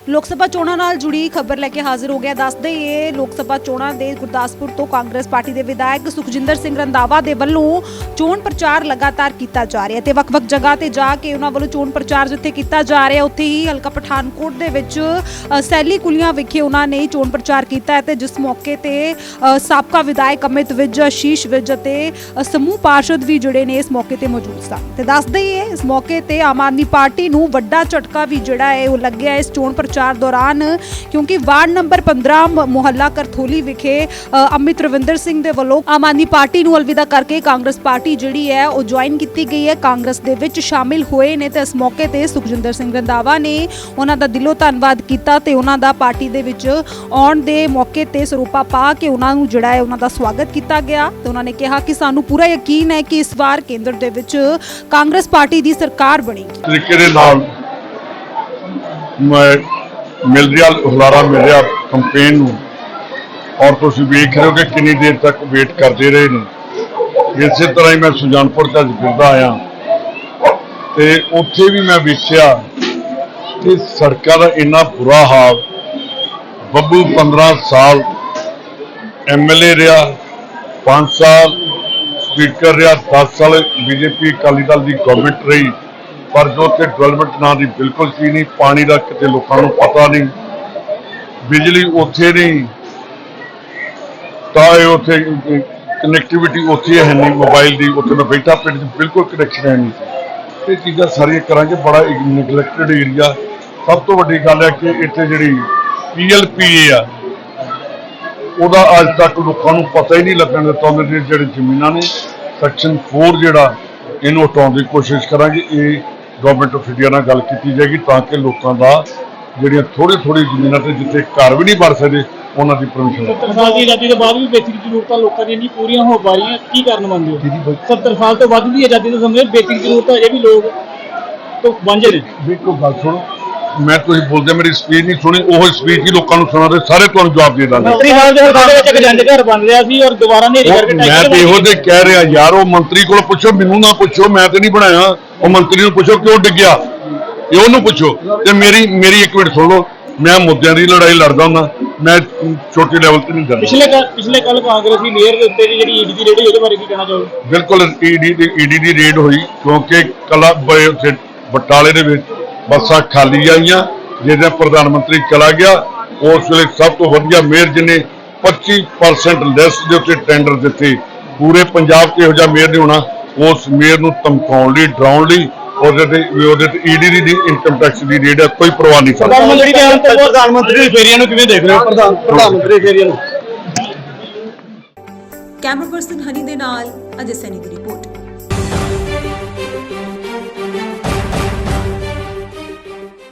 ਲੋਕ ਸਭਾ ਚੋਣਾਂ ਨਾਲ ਜੁੜੀ ਖਬਰ ਲੈ ਕੇ ਹਾਜ਼ਰ ਹੋ ਗਿਆ। ਦੱਸਦੇ ਇਹ ਲੋਕ ਸਭਾ ਚੋਣਾਂ ਦੇ ਗੁਰਦਾਸਪੁਰ ਤੋਂ ਕਾਂਗਰਸ ਪਾਰਟੀ ਦੇ ਵਿਧਾਇਕ ਸੁਖਜਿੰਦਰ ਸਿੰਘ ਰੰਦਾਵਾ ਦੇ ਵੱਲੋਂ ਚੋਣ ਪ੍ਰਚਾਰ ਲਗਾਤਾਰ ਕੀਤਾ ਜਾ ਰਿਹਾ ਤੇ ਵੱਖ-ਵੱਖ ਜਗ੍ਹਾ ਤੇ ਜਾ ਕੇ ਉਹਨਾਂ ਵੱਲੋਂ ਚੋਣ ਪ੍ਰਚਾਰ ਜਿੱਥੇ ਕੀਤਾ ਜਾ ਰਿਹਾ ਉੱਥੇ ਹੀ ਹਲਕਾ ਪਠਾਨਕੋਟ ਦੇ ਵਿੱਚ ਅ, ਸੈਲੀ ਕੁਲੀਆਂ ਵਿਖੇ ਉਹਨਾਂ ਨੇ ਚੋਣ ਪ੍ਰਚਾਰ ਕੀਤਾ ਹੈ ਤੇ ਜਿਸ ਮੌਕੇ ਤੇ ਅ, ਸਾਬਕਾ ਵਿਧਾਇਕ ਅਮਿਤ ਵਿਜ ਆਸ਼ੀਸ਼ ਵਿਜ ਅਤੇ ਅ, ਸਮੂਹ ਪਾਰਸ਼ਦ ਵੀ ਜਿਹੜੇ ਨੇ ਇਸ ਮੌਕੇ ਤੇ ਮੌਜੂਦ ਸਨ। ਤੇ ਦੱਸਦੇ ਹੀ ਇਹ ਇਸ ਮੌਕੇ ਤੇ ਆਮ ਆਦਮੀ ਪਾਰਟੀ ਨੂੰ ਵੱਡਾ ਝਟਕਾ ਵੀ ਜਿਹੜਾ ਹੈ ਉਹ ਲੱਗਿਆ ਇਸ ਚੋਣ ਪ੍ਰ ਪ੍ਰਚਾਰ ਦੌਰਾਨ, ਕਿਉਂਕਿ ਵਾਰਡ ਨੰਬਰ 15 ਮੁਹੱਲਾ ਕਰਥੋਲੀ ਵਿਖੇ ਅਮਿਤ ਰਵਿੰਦਰ ਸਿੰਘ ਦੇ ਵੱਲੋਂ ਆਮ ਆਦਮੀ ਪਾਰਟੀ ਨੂੰ ਅਲਵਿਦਾ ਕਰਕੇ ਕਾਂਗਰਸ ਪਾਰਟੀ ਜਿਹੜੀ ਹੈ, ਉਹ ਜੁਆਇਨ ਕੀਤੀ ਗਈ ਹੈ। ਕਾਂਗਰਸ ਦੇ ਵਿੱਚ ਸ਼ਾਮਿਲ ਹੋਏ ਨੇ ਤੇ ਇਸ ਮੌਕੇ ਤੇ ਸੁਖਜਿੰਦਰ ਸਿੰਘ ਰੰਧਾਵਾ ਨੇ ਉਹਨਾਂ ਦਾ ਦਿਲੋਂ ਧੰਨਵਾਦ ਕੀਤਾ ਤੇ ਉਹਨਾਂ ਦਾ ਪਾਰਟੀ ਦੇ ਵਿੱਚ ਆਉਣ ਦੇ ਮੌਕੇ ਤੇ ਸਰੂਪਾ ਪਾ ਕੇ ਉਹਨਾਂ ਨੂੰ ਜਿਹੜਾ ਹੈ, ਉਹਨਾਂ ਦਾ ਸਵਾਗਤ ਕੀਤਾ ਗਿਆ। ਤੇ ਉਹਨਾਂ ਨੇ ਕਿਹਾ ਕਿ ਸਾਨੂੰ ਪੂਰਾ ਯਕੀਨ ਹੈ ਕਿ ਇਸ ਵਾਰ ਕੇਂਦਰ ਦੇ ਵਿੱਚ ਕਾਂਗਰਸ ਪਾਰਟੀ ਦੀ ਸਰਕਾਰ ਬਣੇਗੀ। ਤਰੀਕੇ ਦੇ ਨਾਲ ਮੈਂ ਮਿਲ ਰਿਹਾ, ਹੁਲਾਰਾ ਮਿਲ ਰਿਹਾ ਕੰਪੇਨ ਨੂੰ। ਔਰ ਤੁਸੀਂ ਵੇਖ ਰਹੇ ਹੋ ਕਿ ਕਿੰਨੀ ਦੇਰ ਤੱਕ ਵੇਟ ਕਰਦੇ ਰਹੇ ਨੇ। ਇਸੇ ਤਰ੍ਹਾਂ ਹੀ ਮੈਂ ਸੁਜਾਨਪੁਰ ਤੱਕ ਫਿਰਦਾ ਆਇਆ। ਤੇ ਉੱਥੇ ਵੀ ਮੈਂ ਵੇਖਿਆ ਕਿ ਸੜਕਾਂ ਦਾ ਇੰਨਾ ਬੁਰਾ ਹਾਲ। ਬੱਬੂ 15 ਸਾਲ ਐਮਐਲਏ ਰਿਹਾ 5 ਸਾਲ ਸਪੀਕਰ ਰਿਹਾ 10 ਸਾਲ ਬੀਜੇਪੀ ਅਕਾਲੀ ਦਲ ਦੀ ਗਵਰਨਮੈਂਟ ਰਹੀ। ਪਰ ਜੋ ਤੇ ਡਿਵੈਲਪਮੈਂਟ ਨਾਂ ਦੀ ਬਿਲਕੁਲ ਚੀਜ਼ ਨਹੀਂ, ਪਾਣੀ ਦਾ ਕਿਤੇ ਲੋਕਾਂ ਨੂੰ ਪਤਾ ਨਹੀਂ, ਬਿਜਲੀ ਉੱਥੇ ਨਹੀਂ, ਤਾਂ ਇਹ ਉੱਥੇ ਕਨੈਕਟੀਵਿਟੀ ਉੱਥੇ ਹੈ ਨਹੀਂ ਮੋਬਾਈਲ ਦੀ, ਉੱਥੇ ਮੈਂ ਬੈਠਾ, ਪਿੰਡ 'ਚ ਬਿਲਕੁਲ ਕਨੈਕਸ਼ਨ ਹੈ ਨਹੀਂ। ਇਹ ਚੀਜ਼ਾਂ ਸਾਰੀਆਂ ਕਰਾਂਗੇ, ਬੜਾ ਨੈਗਲੈਕਟਡ ਏਰੀਆ ਸਭ ਤੋਂ ਵੱਡੀ ਗੱਲ ਹੈ ਕਿ ਇੱਥੇ ਜਿਹੜੀ ਪੀਐਲਪੀਏ ਆ, ਉਹਦਾ ਅੱਜ ਤੱਕ ਲੋਕਾਂ ਨੂੰ ਪਤਾ ਹੀ ਨਹੀਂ ਲੱਗਣ ਦਿੱਤਾ ਉਹਨਾਂ ਦੀਆਂ ਜ਼ਮੀਨਾਂ ਨੇ। ਸੈਕਸ਼ਨ 4 ਜਿਹੜਾ, ਇਹਨੂੰ ਹਟਾਉਣ ਦੀ ਕੋਸ਼ਿਸ਼ ਕਰਾਂਗੇ। ਇਹ ਗਵਰਨਮੈਂਟ ਆਫ ਇੰਡੀਆ ਨਾਲ ਗੱਲ ਕੀਤੀ ਜਾਏਗੀ ਤਾਂ ਕਿ ਲੋਕਾਂ ਦਾ ਜਿਹੜੀਆਂ ਥੋੜੀ ਥੋੜੀ ਜ਼ਮੀਨਾਂ ਤੇ ਜਿੱਥੇ ਘਰ ਵੀ ਨਹੀਂ ਬਣ ਸਕਦੇ ਉਹਨਾਂ ਦੀ ਪਰਮਿਸ਼ਨ 70 ਸਾਲ ਦੀ ਆਜ਼ਾਦੀ ਤੋਂ ਬਾਅਦ ਵੀ ਬੇਸਿਕ ਜ਼ਰੂਰਤਾਂ ਲੋਕਾਂ ਦੀਆਂ ਨਹੀਂ ਪੂਰੀਆਂ ਹੋ ਪਾ ਰਹੀਆਂ ਕੀ ਕਾਰਨ ਮੰਨਦੇ ਹੋ? ਜਿਹਦੀ ਵਜ- 70 ਸਾਲ ਤੋਂ ਵੱਧ ਦੀ ਆਜ਼ਾਦੀ ਤੋਂ ਸਮੇਂ ਬੇਸਿਕ ਜ਼ਰੂਰਤਾਂ ਅਜੇ ਵੀ ਲੋਕ ਤੋਂ ਵਾਂਝੇ ਨੇ। ਵੇਖੋ ਗੱਲ ਸੁਣੋ। ਮੈਂ ਤੁਸੀਂ ਬੋਲਦੇ ਮੇਰੀ ਸਪੀਚ ਨਹੀਂ ਸੁਣੀ ਉਹ ਸਪੀਚ ਹੀ ਲੋਕਾਂ ਨੂੰ ਸੁਣਾ ਦੇ ਸਾਰੇ ਤੁਹਾਨੂੰ ਜਵਾਬ ਦੇ ਦਾਂਗੇ। ਮੰਤਰੀ ਸਾਹਿਬ ਦੇ ਹਲਕੇ ਵਿੱਚ ਇੱਕ ਜੰਜ ਘਰ ਬਣ ਰਿਹਾ ਸੀ ਔਰ ਦੁਬਾਰਾ ਨੇਰੀ ਉਹ ਕਰਕੇ ਮੈਂ ਤੇ ਇਹੋ। ਜਿਹੇ ਕਹਿ ਰਿਹਾ ਯਾਰ ਉਹ ਮੰਤਰੀ ਕੋਲ ਪੁੱਛੋ ਮੈਨੂੰ ਨਾ ਪੁੱਛੋ ਮੈਂ ਤੇ ਨਹੀਂ ਬਣਾਇਆ। ਉਹ ਮੰਤਰੀ ਨੂੰ ਪੁੱਛੋ ਕਿਉਂ ਡਿੱਗਿਆ? ਇਹ ਉਹਨੂੰ ਪੁੱਛੋ। ਤੇ ਮੇਰੀ ਮੇਰੀ ਇੱਕ ਮਿੰਟ ਸੁਣ ਲਓ ਮੈਂ ਮੁੱਦਿਆਂ ਦੀ ਲੜਾਈ ਲੜਦਾ ਹੁੰਦਾ ਮੈਂ ਛੋਟੇ ਲੈਵਲ ਤੇ ਨਹੀਂ ਕਰਦਾ ਪਿਛਲੇ ਪਿਛਲੇ ਕੱਲ ਕਾਂਗਰਸੀ ਲੇਅਰ ਦੇ ਉੱਤੇ ਜਿਹੜੀ ਈਡੀ ਦੀ ਰੇਡੀ ਉਹਦੇ ਬਾਰੇ ਕੀ ਕਹਿਣਾ ਚਾਹੋਗੇ? ਬਿਲਕੁਲ ਈਡੀ ਦੀ ਈਡੀ ਦੀ ਰੇਡ ਹੋਈ ਕਿਉਂਕਿ ਕਲਾ ਬਟਾਲੇ ਦੇ ਵਿੱਚ ਬੱਸਾਂ ਖਾਲੀ ਆਈਆਂ ਜਿਹਦੇ ਪ੍ਰਧਾਨ ਮੰਤਰੀ ਚਲਾ ਗਿਆ ਉਸ ਵੇਲੇ ਸਭ ਤੋਂ ਵਧੀਆ ਮੇਅਰ ਜਿਹਨੇ 25% ਲੈਸ ਦੇ ਉੱਤੇ ਟੈਂਡਰ ਦਿੱਤੇ। ਪੂਰੇ ਪੰਜਾਬ 'ਚ ਇਹੋ ਜਿਹਾ ਮੇਅਰ ਨਹੀਂ ਹੋਣਾ। ਉਸ ਮੇਅਰ ਨੂੰ ਧਮਕਾਉਣ ਲਈ ਡਰਾਉਣ ਲਈ ਉਹਦੇ ਤੇ ਉਹਦੇ ਤੇ ਈਡੀ ਦੀ ਇਨਕਮ ਟੈਕਸ ਦੀ ਰੇਡ ਹੈ ਕੋਈ ਪਰਵਾਹ ਨਹੀਂ ਕਰਦਾ ਪ੍ਰਧਾਨ ਮੰਤਰੀ ਦੇ ਆਉਣ ਤੋਂ ਬਾਅਦ ਪ੍ਰਧਾਨ ਮੰਤਰੀ ਦੀ ਫੇਰੀਆਂ ਨੂੰ ਕਿਵੇਂ ਦੇਖ ਰਹੇ ਹੋ? ਪ੍ਰਧਾਨ ਪ੍ਰਧਾਨ ਮੰਤਰੀ ਫੇਰੀਆਂ ਨੂੰ। ਕੈਮਰਾ ਪਰਸਨ ਹਨੀ ਦੇ ਨਾਲ ਅਜੇ ਸੈਨੀ ਦੀ ਰਿਪੋਰਟ।